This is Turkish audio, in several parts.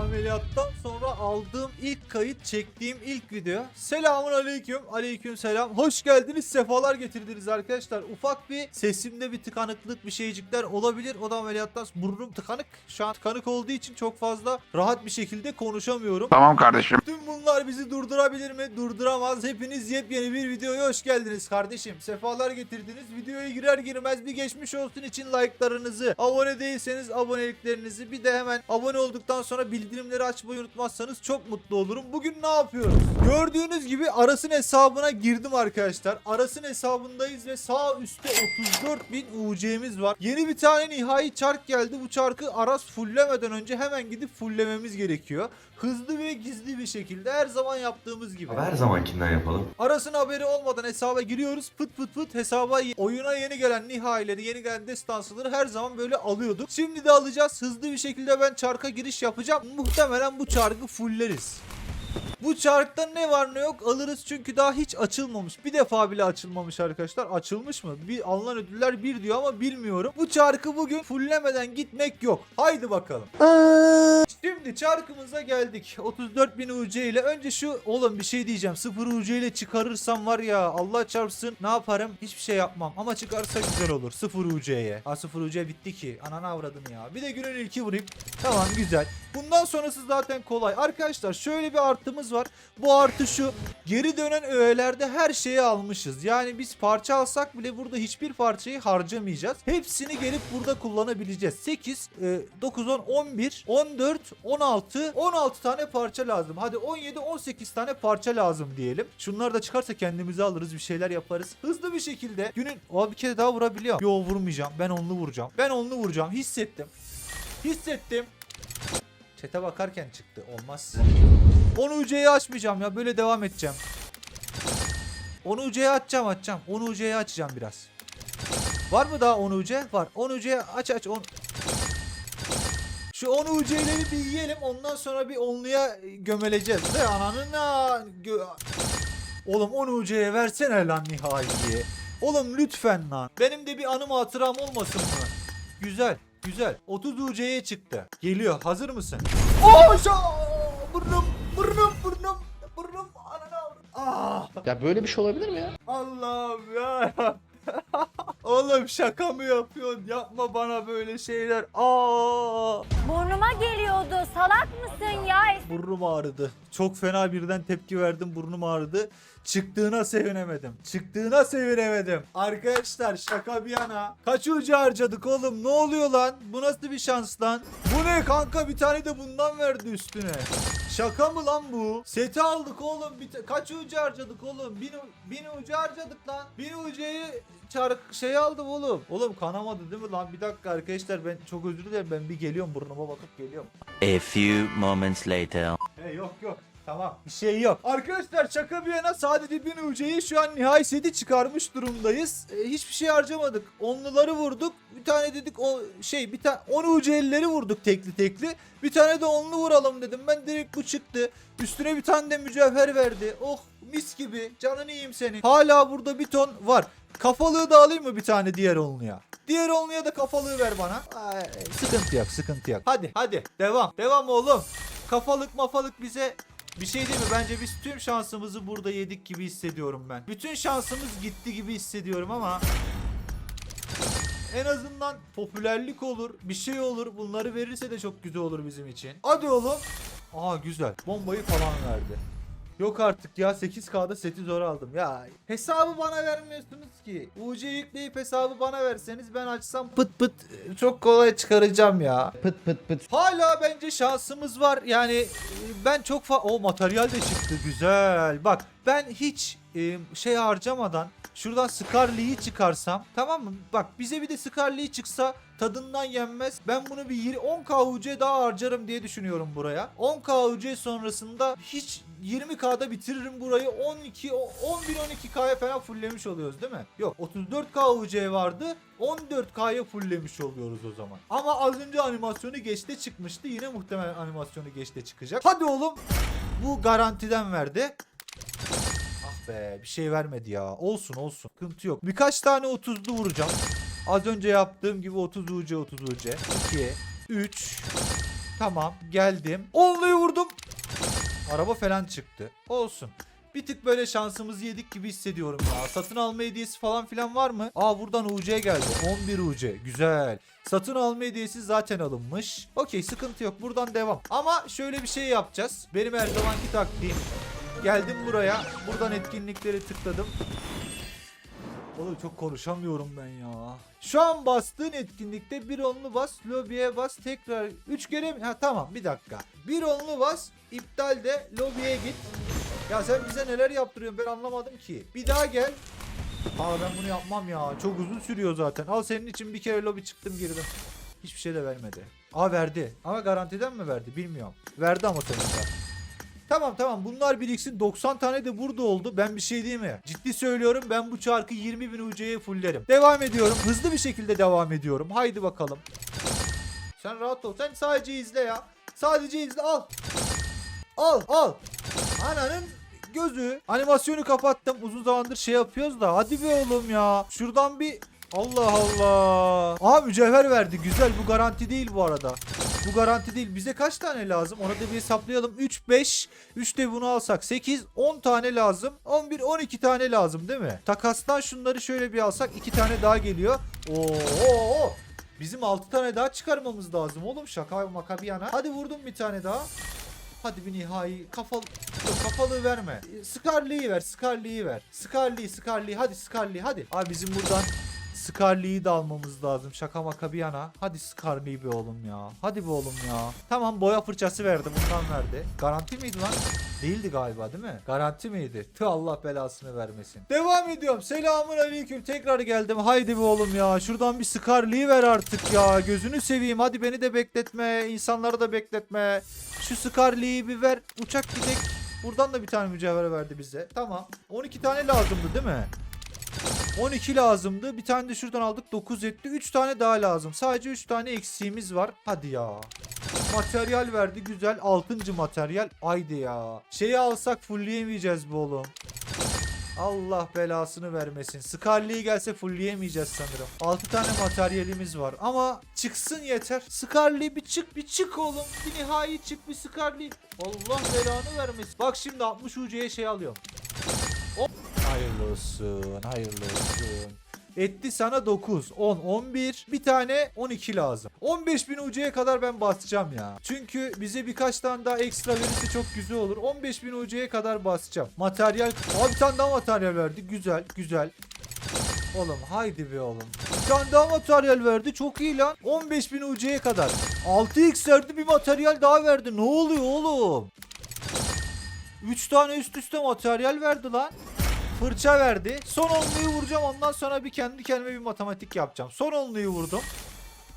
ameliyattan sonra aldığım ilk kayıt çektiğim ilk video. Selamun aleyküm. Aleyküm selam. Hoş geldiniz. Sefalar getirdiniz arkadaşlar. Ufak bir sesimde bir tıkanıklık bir şeycikler olabilir. O da ameliyattan burnum tıkanık. Şu an tıkanık olduğu için çok fazla rahat bir şekilde konuşamıyorum. Tamam kardeşim. Tüm bunlar bizi durdurabilir mi? Durduramaz. Hepiniz yepyeni bir videoya hoş geldiniz kardeşim. Sefalar getirdiniz. Videoya girer girmez bir geçmiş olsun için like'larınızı, abone değilseniz aboneliklerinizi bir de hemen abone olduktan sonra bildirimleri açmayı unutmazsanız çok mutlu olurum. Bugün ne yapıyoruz? Gördüğünüz gibi Aras'ın hesabına girdim arkadaşlar. Aras'ın hesabındayız ve sağ üstte 34.000 UC'miz var. Yeni bir tane nihai çark geldi. Bu çarkı Aras fulllemeden önce hemen gidip fulllememiz gerekiyor. Hızlı ve gizli bir şekilde her zaman yaptığımız gibi. Abi her zamankinden yapalım. Arasın haberi olmadan hesaba giriyoruz. Pıt pıt pıt hesaba oyuna yeni gelen nihaileri, yeni gelen destansıları her zaman böyle alıyorduk. Şimdi de alacağız. Hızlı bir şekilde ben çarka giriş yapacağım. Muhtemelen bu çarkı fulleriz. Bu çarkta ne var ne yok alırız çünkü daha hiç açılmamış. Bir defa bile açılmamış arkadaşlar. Açılmış mı? Bir alınan ödüller bir diyor ama bilmiyorum. Bu çarkı bugün fulllemeden gitmek yok. Haydi bakalım. Şimdi çarkımıza geldik. 34.000 UC ile. Önce şu oğlum bir şey diyeceğim. 0 UC ile çıkarırsam var ya Allah çarpsın ne yaparım? Hiçbir şey yapmam. Ama çıkarsa güzel olur. 0 UC'ye. Ha 0 UC bitti ki. Ananı avradım ya. Bir de günün ilki vurayım. Tamam güzel. Bundan sonrası zaten kolay. Arkadaşlar şöyle bir artımız var. Bu artı şu. Geri dönen öğelerde her şeyi almışız. Yani biz parça alsak bile burada hiçbir parçayı harcamayacağız. Hepsini gelip burada kullanabileceğiz. 8, e, 9, 10, 11, 14, 16, 16 tane parça lazım. Hadi 17, 18 tane parça lazım diyelim. Şunlar da çıkarsa kendimize alırız bir şeyler yaparız. Hızlı bir şekilde günün... Oha bir kere daha vurabiliyorum. Yo vurmayacağım. Ben onlu vuracağım. Ben onlu vuracağım. Hissettim. Hissettim. Çete bakarken çıktı. Olmaz. Onu UC'ye açmayacağım ya. Böyle devam edeceğim. Onu UC'ye açacağım açacağım. Onu UC'ye açacağım biraz. Var mı daha 10 UC? Var. 10 UC'ye aç aç. 10. Şu 10 UC'leri bir yiyelim. Ondan sonra bir onluya gömeleceğiz. De ananın ha. Oğlum 10 UC'ye versene lan nihaiyi. Oğlum lütfen lan. Benim de bir anım hatıram olmasın mı? Güzel. Güzel. 30 UC'ye çıktı. Geliyor. Hazır mısın? Şu burnum, burnum, burnum, burnum. Ananı. Ah. Ya böyle bir şey olabilir mi ya? Allah'ım ya. Oğlum şaka mı yapıyorsun? Yapma bana böyle şeyler. Aa! Burnuma geliyordu. Salak mısın ya? Burnum ağrıdı. Çok fena birden tepki verdim. Burnum ağrıdı. Çıktığına sevinemedim. Çıktığına sevinemedim. Arkadaşlar şaka bir yana. Kaç ucu harcadık oğlum? Ne oluyor lan? Bu nasıl bir şans lan? Bu ne kanka? Bir tane de bundan verdi üstüne. Şaka mı lan bu? Seti aldık oğlum. Bir Kaç ucu harcadık oğlum? Bin, bin ucu harcadık lan. Bin ucuyu çark şey aldım oğlum. Oğlum kanamadı değil mi lan? Bir dakika arkadaşlar ben çok özür dilerim. Ben bir geliyorum burnuma bakıp geliyorum. A few moments later. He yok yok. Tamam bir şey yok. Arkadaşlar şaka bir yana sadece bin UC'yi şu an nihai seti çıkarmış durumdayız. E, hiçbir şey harcamadık. Onluları vurduk. Bir tane dedik o şey bir tane 10 UC'lileri vurduk tekli tekli. Bir tane de onlu vuralım dedim. Ben direkt bu çıktı. Üstüne bir tane de mücevher verdi. Oh mis gibi. Canını yiyeyim senin. Hala burada bir ton var. Kafalığı da alayım mı bir tane diğer onluya? Diğer onluya da kafalığı ver bana. Ay, sıkıntı yok sıkıntı yok. Hadi hadi devam. Devam oğlum. Kafalık mafalık bize bir şey değil mi? Bence biz tüm şansımızı burada yedik gibi hissediyorum ben. Bütün şansımız gitti gibi hissediyorum ama en azından popülerlik olur, bir şey olur. Bunları verirse de çok güzel olur bizim için. Hadi oğlum. Aa güzel. Bombayı falan verdi. Yok artık ya 8K'da seti zor aldım. Ya hesabı bana vermiyorsunuz ki. UC yükleyip hesabı bana verseniz ben açsam pıt pıt e, çok kolay çıkaracağım ya. Pıt pıt pıt. Hala bence şansımız var. Yani e, ben çok fa o materyal de çıktı güzel. Bak ben hiç e, şey harcamadan şuradan Scarlet'i çıkarsam tamam mı? Bak bize bir de Scarlet çıksa tadından yenmez. Ben bunu bir yir- 10k UC daha harcarım diye düşünüyorum buraya. 10k UC sonrasında hiç 20k'da bitiririm burayı. 12 o- 11 12k'ya falan fulllemiş oluyoruz değil mi? Yok 34k UC vardı. 14K'ya fulllemiş oluyoruz o zaman. Ama az önce animasyonu geçte çıkmıştı. Yine muhtemelen animasyonu geçte çıkacak. Hadi oğlum. Bu garantiden verdi. Be bir şey vermedi ya. Olsun olsun. Sıkıntı yok. Birkaç tane 30'lu vuracağım. Az önce yaptığım gibi 30 UC 30 UC. 2 3 Tamam geldim. Onluyu vurdum. Araba falan çıktı. Olsun. Bir tık böyle şansımızı yedik gibi hissediyorum ya. Satın alma hediyesi falan filan var mı? Aa buradan UC geldi. 11 UC. Güzel. Satın alma hediyesi zaten alınmış. Okey sıkıntı yok. Buradan devam. Ama şöyle bir şey yapacağız. Benim her zamanki taktiğim. Geldim buraya. Buradan etkinlikleri tıkladım. Oğlum çok konuşamıyorum ben ya. Şu an bastığın etkinlikte bir onlu bas, lobiye bas, tekrar 3 kere mi? Ha tamam bir dakika. Bir onlu bas, iptal de lobiye git. Ya sen bize neler yaptırıyorsun ben anlamadım ki. Bir daha gel. Aa ben bunu yapmam ya. Çok uzun sürüyor zaten. Al senin için bir kere lobi çıktım girdim. Hiçbir şey de vermedi. Aa verdi. Ama garantiden mi verdi bilmiyorum. Verdi ama sonuçta. Tamam tamam bunlar biriksin 90 tane de burada oldu. Ben bir şey diyeyim mi? Ciddi söylüyorum ben bu çarkı 20 bin UC'ye fullerim. Devam ediyorum. Hızlı bir şekilde devam ediyorum. Haydi bakalım. Sen rahat ol. Sen sadece izle ya. Sadece izle al. Al al. Ananın gözü. Animasyonu kapattım. Uzun zamandır şey yapıyoruz da. Hadi be oğlum ya. Şuradan bir Allah Allah. Aa mücevher verdi. Güzel bu garanti değil bu arada. Bu garanti değil. Bize kaç tane lazım? Ona da bir hesaplayalım. 3, 5. 3 de bunu alsak 8. 10 tane lazım. 11, 12 tane lazım değil mi? Takastan şunları şöyle bir alsak 2 tane daha geliyor. Oo. Bizim 6 tane daha çıkarmamız lazım oğlum. Şaka maka bir yana. Hadi vurdum bir tane daha. Hadi bir nihai kafalı yok, kafalığı verme. Scarlet'i ver, Scarlet'i ver. Scarlet'i, Scarlet'i hadi Scarlet'i hadi. Abi bizim buradan Scarlet'i de almamız lazım. Şaka maka bir yana. Hadi Scarlet'i be oğlum ya. Hadi be oğlum ya. Tamam boya fırçası verdi. Bundan verdi. Garanti miydi lan? Değildi galiba değil mi? Garanti miydi? Tüh Allah belasını vermesin. Devam ediyorum. Selamun aleyküm. Tekrar geldim. Haydi be oğlum ya. Şuradan bir Scarlet'i ver artık ya. Gözünü seveyim. Hadi beni de bekletme. İnsanları da bekletme. Şu Scarlet'i bir ver. Uçak gidek. Buradan da bir tane mücevher verdi bize. Tamam. 12 tane lazımdı değil mi? 12 lazımdı. Bir tane de şuradan aldık. 9 etti. 3 tane daha lazım. Sadece 3 tane eksiğimiz var. Hadi ya. Materyal verdi. Güzel. 6. materyal. Haydi ya. Şeyi alsak fullleyemeyeceğiz bu oğlum. Allah belasını vermesin. Scarlet'i gelse fullleyemeyeceğiz sanırım. 6 tane materyalimiz var ama çıksın yeter. Scarlet bir çık bir çık oğlum. Bir nihai çık bir Scarlet. Allah belanı vermesin. Bak şimdi 60 UC'ye şey alıyorum. Hayırlı olsun. Hayırlı olsun. Etti sana 9, 10, 11. Bir tane 12 lazım. 15.000 UC'ye kadar ben basacağım ya. Çünkü bize birkaç tane daha ekstra verirse çok güzel olur. 15.000 UC'ye kadar basacağım. Materyal. Aa bir tane daha materyal verdi. Güzel, güzel. Oğlum haydi be oğlum. Bir tane daha materyal verdi. Çok iyi lan. 15.000 UC'ye kadar. 6x verdi bir materyal daha verdi. Ne oluyor oğlum? 3 tane üst üste materyal verdi lan. Fırça verdi. Son onluyu vuracağım. Ondan sonra bir kendi kendime bir matematik yapacağım. Son onluyu vurdum.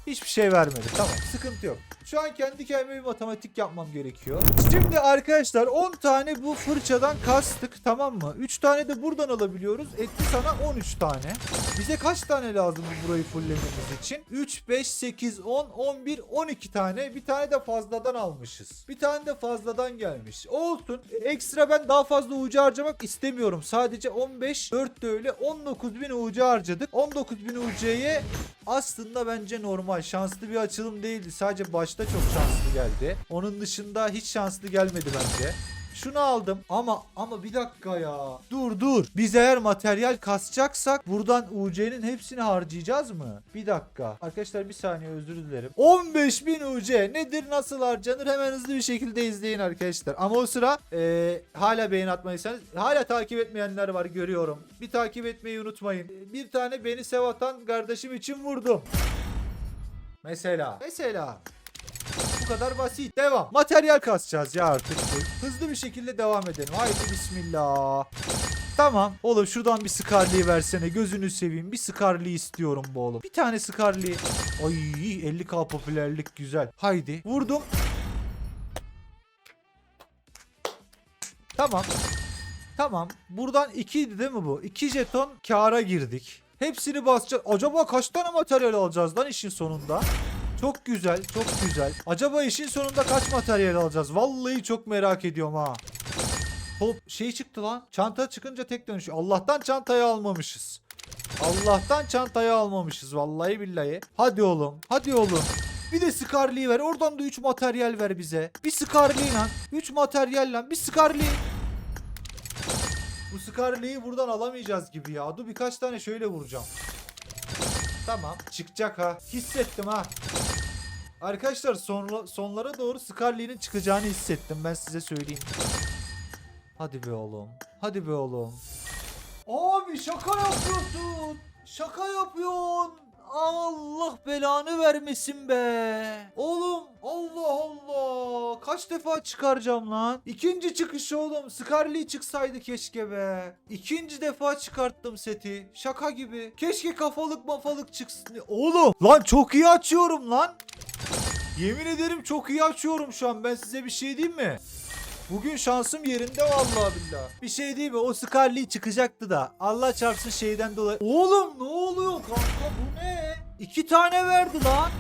Hiçbir şey vermedi. Tamam sıkıntı yok. Şu an kendi kendime bir matematik yapmam gerekiyor. Şimdi arkadaşlar 10 tane bu fırçadan kastık tamam mı? 3 tane de buradan alabiliyoruz. Etti sana 13 tane. Bize kaç tane lazım bu burayı fulllememiz için? 3, 5, 8, 10, 11, 12 tane. Bir tane de fazladan almışız. Bir tane de fazladan gelmiş. Olsun. Ekstra ben daha fazla ucu harcamak istemiyorum. Sadece 15, 4 de öyle 19 bin ucu harcadık. 19 bin ucuya aslında bence normal. Şanslı bir açılım değildi. Sadece başta çok şanslı geldi. Onun dışında hiç şanslı gelmedi bence. Şunu aldım ama ama bir dakika ya. Dur dur. Biz eğer materyal kasacaksak buradan UC'nin hepsini harcayacağız mı? Bir dakika. Arkadaşlar bir saniye özür dilerim. 15.000 UC nedir nasıl harcanır hemen hızlı bir şekilde izleyin arkadaşlar. Ama o sıra eee, hala beğeni atmayırsanız hala takip etmeyenler var görüyorum. Bir takip etmeyi unutmayın. Bir tane beni sev atan kardeşim için vurdum. Mesela. Mesela. Bu kadar basit. Devam. Materyal kasacağız ya artık. Hızlı bir şekilde devam edelim. Haydi bismillah. Tamam. Oğlum şuradan bir Scarlet'i versene. Gözünü seveyim. Bir Scarlet'i istiyorum bu oğlum. Bir tane Scarlet. Ay 50k popülerlik güzel. Haydi. Vurdum. Tamam. Tamam. Buradan 2 idi değil mi bu? 2 jeton kâra girdik. Hepsini basacağız. Acaba kaç tane materyal alacağız lan işin sonunda? Çok güzel, çok güzel. Acaba işin sonunda kaç materyal alacağız? Vallahi çok merak ediyorum ha. Top şey çıktı lan. Çanta çıkınca tek dönüşüyor. Allah'tan çantayı almamışız. Allah'tan çantayı almamışız vallahi billahi. Hadi oğlum. Hadi oğlum. Bir de Scarlet'i ver. Oradan da 3 materyal ver bize. Bir Scarlet lan. 3 materyal lan. Bir Scarlet. Bu Scarlet'i buradan alamayacağız gibi ya. Dur birkaç tane şöyle vuracağım. Tamam. Çıkacak ha. Hissettim ha. Arkadaşlar sonra, sonlara doğru Scarlet'in çıkacağını hissettim. Ben size söyleyeyim. Hadi be oğlum. Hadi be oğlum. Abi şaka yapıyorsun. Şaka yapıyorsun. Allah belanı vermesin be. Oğlum Allah Allah. Kaç defa çıkaracağım lan? İkinci çıkış oğlum. Scarlet çıksaydı keşke be. İkinci defa çıkarttım seti. Şaka gibi. Keşke kafalık mafalık çıksın. Oğlum lan çok iyi açıyorum lan. Yemin ederim çok iyi açıyorum şu an. Ben size bir şey diyeyim mi? Bugün şansım yerinde vallahi billahi. Bir şey değil mi? O Scarlet çıkacaktı da. Allah çarpsın şeyden dolayı. Oğlum ne oluyor kanka bu ne? İki tane verdi lan.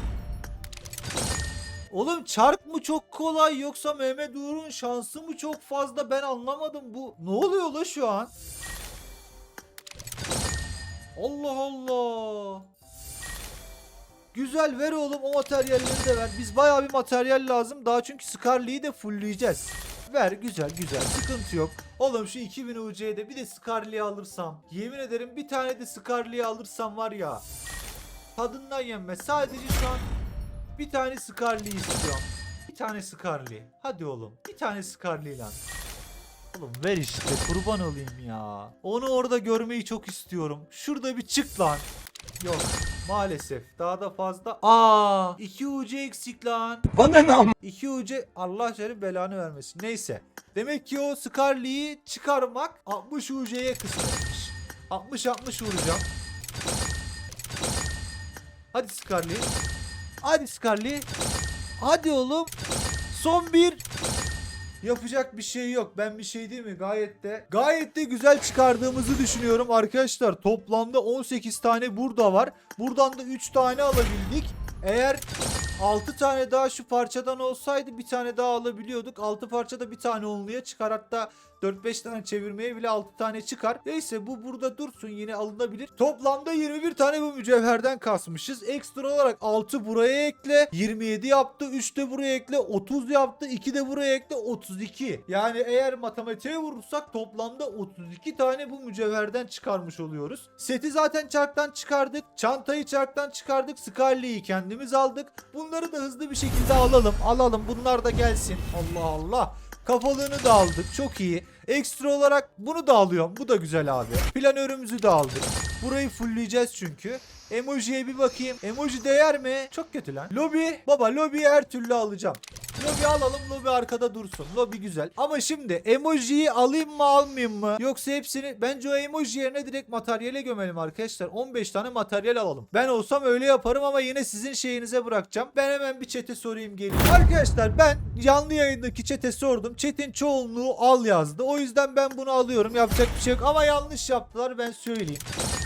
Oğlum çark mı çok kolay yoksa Mehmet Uğur'un şansı mı çok fazla ben anlamadım bu. Ne oluyor la şu an? Allah Allah. Güzel ver oğlum o materyalleri de ver. Biz bayağı bir materyal lazım. Daha çünkü Scarlet'i de fullleyeceğiz. Ver güzel güzel sıkıntı yok. Oğlum şu 2000 UC'de bir de Scarlet'i alırsam. Yemin ederim bir tane de Scarlet'i alırsam var ya. Tadından yenmez. Sadece şu an bir tane Scarlet'i istiyorum. Bir tane Scarlet. Hadi oğlum. Bir tane Scarlet lan. Oğlum ver işte kurban olayım ya. Onu orada görmeyi çok istiyorum. Şurada bir çık lan. Yok maalesef daha da fazla. Aa 2 UC eksik lan. Bana ne ama? 2 UC Allah senin belanı vermesin. Neyse. Demek ki o Scarlet'i çıkarmak 60 UC'ye kısmetmiş. 60 60 vuracağım. Hadi Scarlet. Hadi Scarlet. Hadi oğlum. Son bir. Yapacak bir şey yok. Ben bir şey değil mi? Gayet de gayet de güzel çıkardığımızı düşünüyorum arkadaşlar. Toplamda 18 tane burada var. Buradan da 3 tane alabildik. Eğer 6 tane daha şu parçadan olsaydı bir tane daha alabiliyorduk. 6 parçada bir tane onluya çıkar. Hatta 4-5 tane çevirmeye bile 6 tane çıkar. Neyse bu burada dursun yine alınabilir. Toplamda 21 tane bu mücevherden kasmışız. Ekstra olarak 6 buraya ekle. 27 yaptı. 3 de buraya ekle. 30 yaptı. 2 de buraya ekle. 32. Yani eğer matematiğe vurursak toplamda 32 tane bu mücevherden çıkarmış oluyoruz. Seti zaten çarktan çıkardık. Çantayı çarktan çıkardık. Scarlet'i kendimiz aldık. Bunları da hızlı bir şekilde alalım. Alalım. Bunlar da gelsin. Allah Allah. Kafalığını da aldık. Çok iyi. Ekstra olarak bunu da alıyorum. Bu da güzel abi. Planörümüzü de aldık. Burayı fullleyeceğiz çünkü. Emoji'ye bir bakayım. Emoji değer mi? Çok kötü lan. Lobi. Baba lobiyi her türlü alacağım. Lobi alalım. Lobi arkada dursun. Lobi güzel. Ama şimdi emojiyi alayım mı almayayım mı? Yoksa hepsini bence o emoji yerine direkt materyale gömelim arkadaşlar. 15 tane materyal alalım. Ben olsam öyle yaparım ama yine sizin şeyinize bırakacağım. Ben hemen bir çete sorayım geleyim. Arkadaşlar ben canlı yayındaki çete sordum. Çetin çoğunluğu al yazdı. O yüzden ben bunu alıyorum. Yapacak bir şey yok. Ama yanlış yaptılar ben söyleyeyim.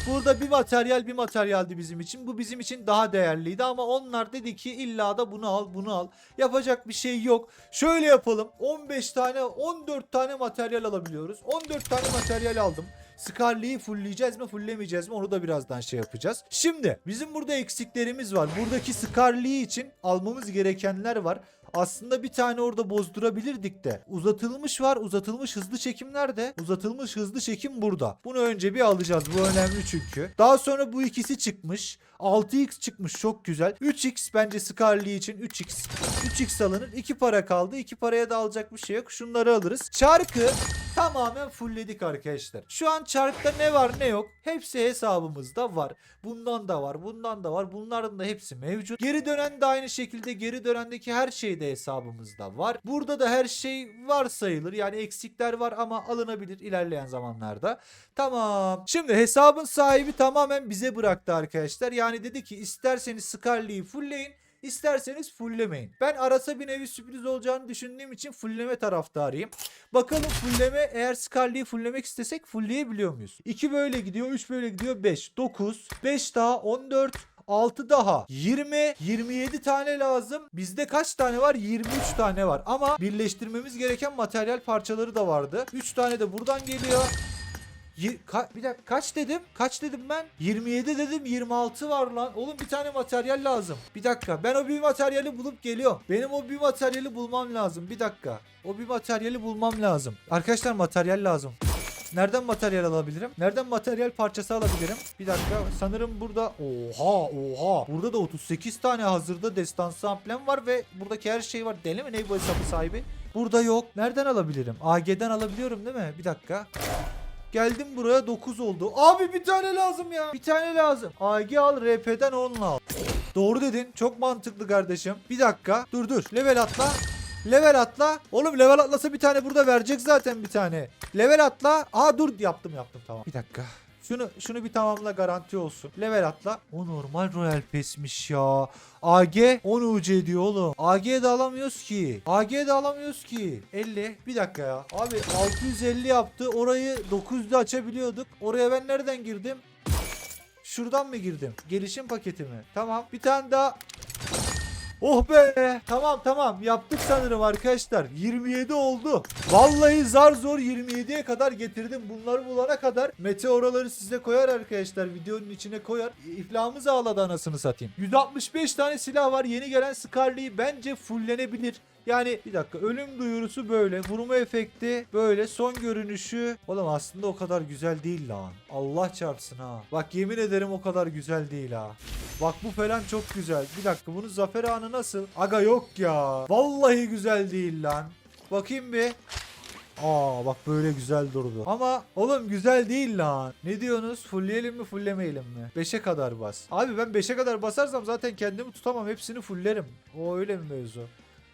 Burada bir materyal bir materyaldi bizim için. Bu bizim için daha değerliydi ama onlar dedi ki illa da bunu al bunu al. Yapacak bir şey yok. Şöyle yapalım. 15 tane 14 tane materyal alabiliyoruz. 14 tane materyal aldım. Scarlet'i fullleyeceğiz mi fulllemeyeceğiz mi onu da birazdan şey yapacağız. Şimdi bizim burada eksiklerimiz var. Buradaki Scarlet için almamız gerekenler var. Aslında bir tane orada bozdurabilirdik de. Uzatılmış var. Uzatılmış hızlı çekim nerede? Uzatılmış hızlı çekim burada. Bunu önce bir alacağız. Bu önemli çünkü. Daha sonra bu ikisi çıkmış. 6x çıkmış çok güzel. 3x bence Scarlet için 3x. 3x alınır. 2 para kaldı. 2 paraya da alacak bir şey yok. Şunları alırız. Çarkı tamamen fullledik arkadaşlar. Şu an çarkta ne var ne yok. Hepsi hesabımızda var. Bundan da var. Bundan da var. Bunların da hepsi mevcut. Geri dönen de aynı şekilde geri dönendeki her şey de hesabımızda var. Burada da her şey var sayılır. Yani eksikler var ama alınabilir ilerleyen zamanlarda. Tamam. Şimdi hesabın sahibi tamamen bize bıraktı arkadaşlar. Yani dedi ki isterseniz Scarlet'i fullleyin. İsterseniz fulllemeyin. Ben arasa bir nevi sürpriz olacağını düşündüğüm için fullleme taraftarıyım. Bakalım fullleme eğer Scarlet'i fulllemek istesek fullleyebiliyor muyuz? 2 böyle gidiyor, 3 böyle gidiyor, 5, 9, 5 daha 14, 6 daha 20 27 tane lazım. Bizde kaç tane var? 23 tane var. Ama birleştirmemiz gereken materyal parçaları da vardı. 3 tane de buradan geliyor. Ka- bir dakika kaç dedim? Kaç dedim ben? 27 dedim 26 var lan. Oğlum bir tane materyal lazım. Bir dakika ben o bir materyali bulup geliyorum. Benim o bir materyali bulmam lazım. Bir dakika. O bir materyali bulmam lazım. Arkadaşlar materyal lazım. Nereden materyal alabilirim? Nereden materyal parçası alabilirim? Bir dakika sanırım burada oha oha burada da 38 tane hazırda destansı amblem var ve buradaki her şey var. Deli mi ne bu hesabın sahibi? Burada yok. Nereden alabilirim? AG'den alabiliyorum değil mi? Bir dakika. Geldim buraya 9 oldu. Abi bir tane lazım ya. Bir tane lazım. AG al RP'den 10 al. Doğru dedin. Çok mantıklı kardeşim. Bir dakika. Dur dur. Level atla. Level atla. Oğlum level atlasa bir tane burada verecek zaten bir tane. Level atla. Aa dur yaptım yaptım tamam. Bir dakika. Şunu şunu bir tamamla garanti olsun. Level atla. O normal Royal Pass'miş ya. AG 10 UC diyor oğlum. AG'de alamıyoruz ki. AG'de alamıyoruz ki. 50. Bir dakika ya. Abi 650 yaptı. Orayı 900'de açabiliyorduk. Oraya ben nereden girdim? Şuradan mı girdim? Gelişim paketi mi? Tamam. Bir tane daha Oh be. Tamam tamam yaptık sanırım arkadaşlar. 27 oldu. Vallahi zar zor 27'ye kadar getirdim. Bunları bulana kadar meteoraları size koyar arkadaşlar. Videonun içine koyar. İflahımız ağladı anasını satayım. 165 tane silah var. Yeni gelen Scarlet'i bence fulllenebilir. Yani bir dakika ölüm duyurusu böyle. Vurma efekti böyle. Son görünüşü. Oğlum aslında o kadar güzel değil lan. Allah çarpsın ha. Bak yemin ederim o kadar güzel değil ha. Bak bu falan çok güzel. Bir dakika bunun zafer anı nasıl? Aga yok ya. Vallahi güzel değil lan. Bakayım bir. Aa bak böyle güzel durdu. Ama oğlum güzel değil lan. Ne diyorsunuz? Fullleyelim mi fulllemeyelim mi? 5'e kadar bas. Abi ben 5'e kadar basarsam zaten kendimi tutamam. Hepsini fulllerim. O öyle mi mevzu?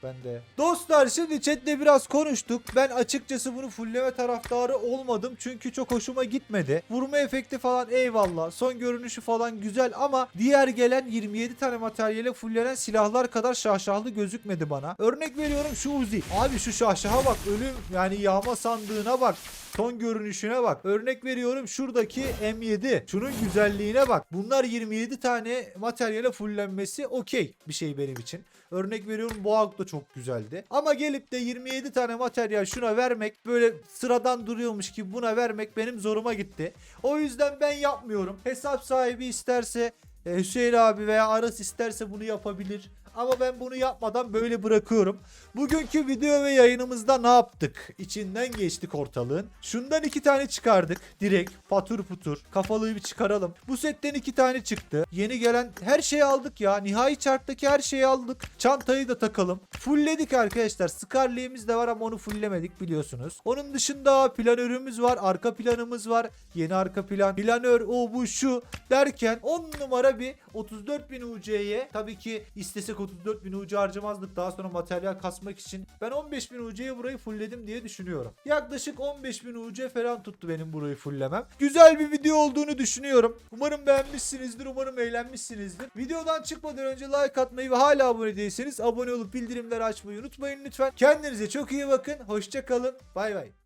Ben de. Dostlar şimdi chatte biraz konuştuk. Ben açıkçası bunu fullleme taraftarı olmadım. Çünkü çok hoşuma gitmedi. Vurma efekti falan eyvallah. Son görünüşü falan güzel ama diğer gelen 27 tane materyale fulllenen silahlar kadar şahşahlı gözükmedi bana. Örnek veriyorum şu Uzi. Abi şu şahşaha bak. Ölüm yani yağma sandığına bak. Son görünüşüne bak. Örnek veriyorum şuradaki M7. Şunun güzelliğine bak. Bunlar 27 tane materyale fullenmesi okey bir şey benim için. Örnek veriyorum bu Hawk da çok güzeldi. Ama gelip de 27 tane materyal şuna vermek böyle sıradan duruyormuş gibi buna vermek benim zoruma gitti. O yüzden ben yapmıyorum. Hesap sahibi isterse e, Hüseyin abi veya Aras isterse bunu yapabilir. Ama ben bunu yapmadan böyle bırakıyorum. Bugünkü video ve yayınımızda ne yaptık? İçinden geçtik ortalığın. Şundan iki tane çıkardık. Direkt patur putur. Kafalığı bir çıkaralım. Bu setten iki tane çıktı. Yeni gelen her şeyi aldık ya. Nihai charttaki her şeyi aldık. Çantayı da takalım. Fullledik arkadaşlar. Scarlet'imiz de var ama onu fulllemedik biliyorsunuz. Onun dışında planörümüz var. Arka planımız var. Yeni arka plan. Planör o bu şu derken 10 numara bir 34.000 UC'ye tabii ki istesek 34.000 UC harcamazdık. Daha sonra materyal kasmak için ben 15.000 UC'ye burayı fullledim diye düşünüyorum. Yaklaşık 15.000 UC falan tuttu benim burayı fulllemem. Güzel bir video olduğunu düşünüyorum. Umarım beğenmişsinizdir. Umarım eğlenmişsinizdir. Videodan çıkmadan önce like atmayı ve hala abone değilseniz abone olup bildirimleri açmayı unutmayın lütfen. Kendinize çok iyi bakın. Hoşça kalın. Bay bay.